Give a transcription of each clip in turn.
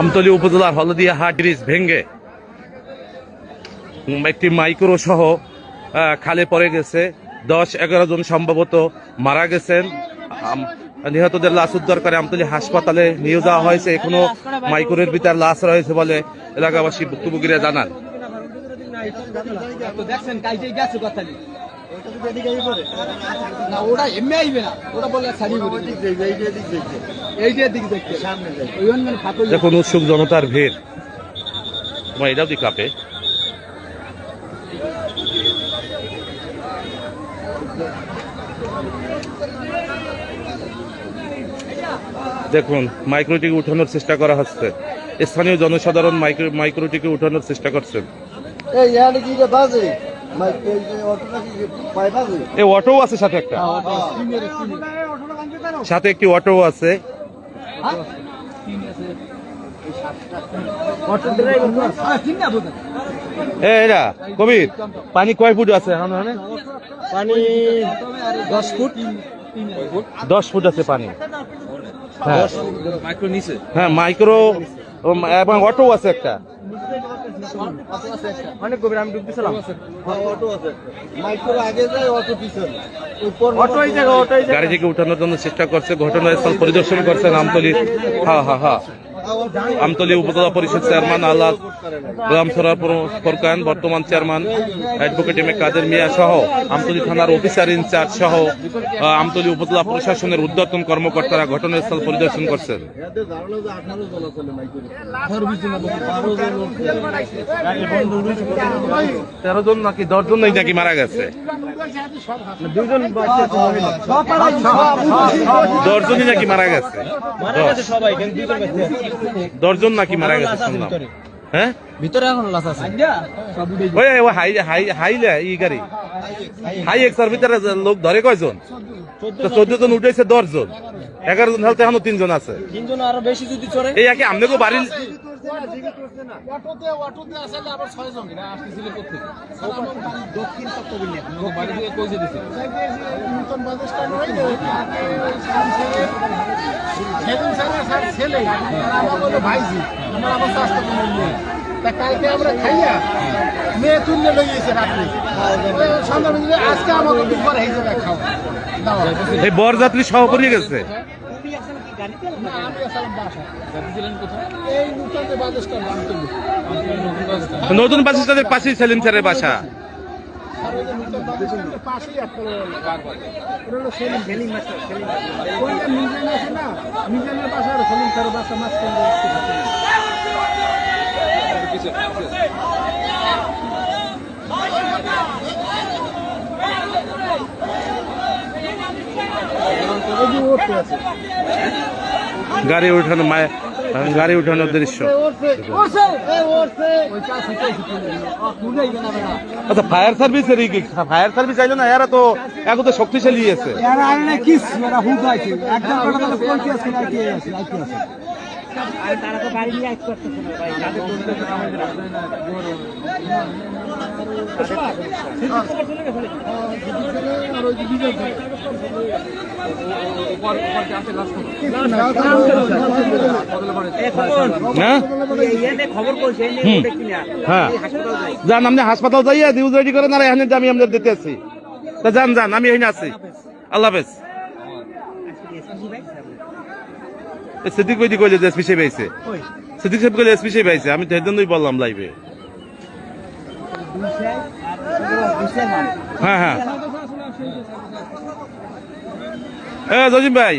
আমতলী উপজেলার হলদিয়া হাট ব্রিজ ভেঙ্গে একটি মাইক্রো সহ খালে পড়ে গেছে। দশ, এগারো জন সম্ভবত মারা গেছেন। নিহতদের লাশ উদ্ধার করে আমতলী হাসপাতালে নিয়ে যাওয়া হয়েছে। এখনও মাইক্রোর ভিতর লাশ রয়েছে বলে এলাকাবাসী ভুক্তভোগীরা জানান। ওটা এমনি আইবে না। ওটা বলে। মানে দেখুন উৎসুক জনতার ভিড়। তোমার এটাও দিক কাপে। দেখুন মাইক্রোটিকে উঠানোর চেষ্টা করা হচ্ছে। স্থানীয় জনসাধারণ মাইক্রো মাইক্রোটিকে উঠানোর চেষ্টা করছেন। এই অটো আছে সাথে একটা। সাথে একটি অটো আছে। হ্যাঁ বোঝা কবির। পানি কয় ফুট আছে পানি দশ ফুট। দশ ফুট আছে পানি। হ্যাঁ। মাইক্রো নিচে? হ্যাঁ মাইক্রো এবং অটো আছে একটা। অনেক গভীর আমি ডুবতেছিলাম অটো আছে। মাইক্রো আগে যায় অটো পিছনে। উপর অটো এই জায়গা অটো এই জায়গা গাড়ি থেকে উঠানোর জন্য চেষ্টা করছে ঘটনাস্থল পরিদর্শন করছে আমতলি হা হা হ্যাঁ। আমতলি উপজেলা পরিষদ চেয়ারম্যান আল্লাহ গোলাম সরার ফরকান বর্তমান chairman advocate M A Kader Mia সহ আমতলি থানার অফিসার ইনচার্জ সহ আমতলি উপজেলা প্রশাসনের উদ্যতন কর্মকর্তারা ঘটনাস্থল পরিদর্শন করছেন। এতে ধারণা যে 18 জন আছে মাইক্রো তেরো জন নাকি দশ জন নাকি মারা গেছে? দুজন দশ জনই নাকি মারা গেছে। সবাই কিন্তু দুজন বাচ্চা দশ জন নাকি মারা গেছে শুনলাম হ্যাঁ? ভিতরে এখন লাশ আছে। ওই ওই হাই হাই হাইলে ই গাড়ি। হাই এক্সার ভিতরে লোক ধরে কয়জন? তো চোদ্দ জন উঠেছে দশ জন এগারো জন হেলতে এখনও তিনজন আছে। তিনজন আরও বেশি যদি চড়ে। এই একে আমনে বাড়ির অটোতে অটোতে আসলে আবার 6 জন বাড়ি থেকে কইছে দিছে নতুন বাস স্ট্যান্ড হইলে সেদিন স্যার স্যার ছেলে আমার বলে ভাইজি আমার আবার স্বাস্থ্য কমে তা কালকে আমরা খাইয়া মেয়ে তুললে লই গেছে রাত্রে। সন্ধ্যা বেজে আজকে আমাকে দুপুর হয়ে যাবে খাওয়া এই বরযাত্রী সহ পড়িয়ে গেছে? নতুন বাস। স্ট্যান্ডের পাশেই সেলিম স্যারের বাসা। মিজান আছে না? মিজানের বাসা সেলিম স্যারের বাসা মাঝখানে গাড়ি উঠানো মায়, গাড়ি উঠানোর দৃশ্য। আচ্ছা ফায়ার সার্ভিসের ফায়ার সার্ভিস আইলো না, এরা তো এখন তো শক্তিশালী আছে। আর তারা তো গাড়ি নিয়ে না ভাই। হ্যাঁ। হ্যাঁ। যান আপনি হাসপাতাল যাইয়া নিউজ রেডি করেন আর এখানে আমি আমাদের দিতে আছি। তা যান যান আমি এখানে আছি। আল্লাহ হাফেজ। সিদ্দিক বৈদি কইলে যে এসপি সাহেব আইছে। সিদ্দিক সাহেব কইলে এসপি সাহেব আইছে আমি তো এর জন্যই বললাম লাইভে। হ্যাঁ হ্যাঁ। এ জজিম ভাই।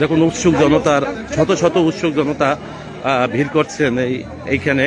দেখুন উৎসুক জনতার শত শত উৎসুক জনতা ভিড় করছেন এই এইখানে।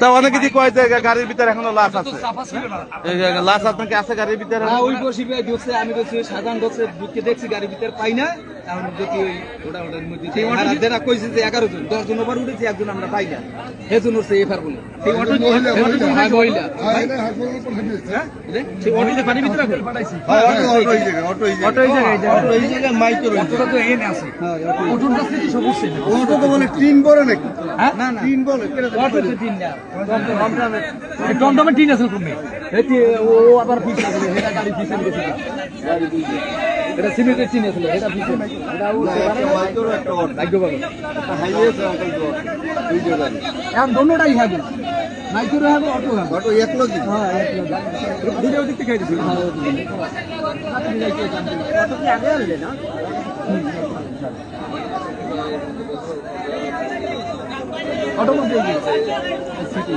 তা অনেকে দি কয় যে গাড়ির ভিতরে এখনও লাশ আছে। লাশ আপনাকে আছে গাড়ির ভিতরে? ওই বসি আমি দেখছি সাধারণ দেখছি গাড়ির ভিতরে পাই না। এখন যদি ওই ওটা ওটার মধ্যে দেনা কইছে যে এগারো জন দশ জন ওভার উঠেছে একজন আমরা পাই না। সেজন উঠছে এফার বলে। সেই অটো হ্যাঁ মহিলা? সেই অটো যে ভিতরে পাঠাইছি অটো এই জায়গায় মাইকের অটোটা তো এনে আছে। অটোর কাছে কি সব উঠছে তো মানে টিন বলে নাকি? না না। টিন বলে অটো তো তিন না। টমটমে তিন আছে তুমি ও ও আবার আছে গাড়ি পিছনে গেছে। গাড়ি পিছনে এটা সিমেন্টের চিন আছে এটা ও ভাগ্য ভালো এখন দোনোটাই হবে। মাইক্রো হবে অটো হবে। অটো এক লোক হ্যাঁ এক লোক। দুটো ওদিক থেকে কি আগে আসবে না অটো মধ্যে সিটি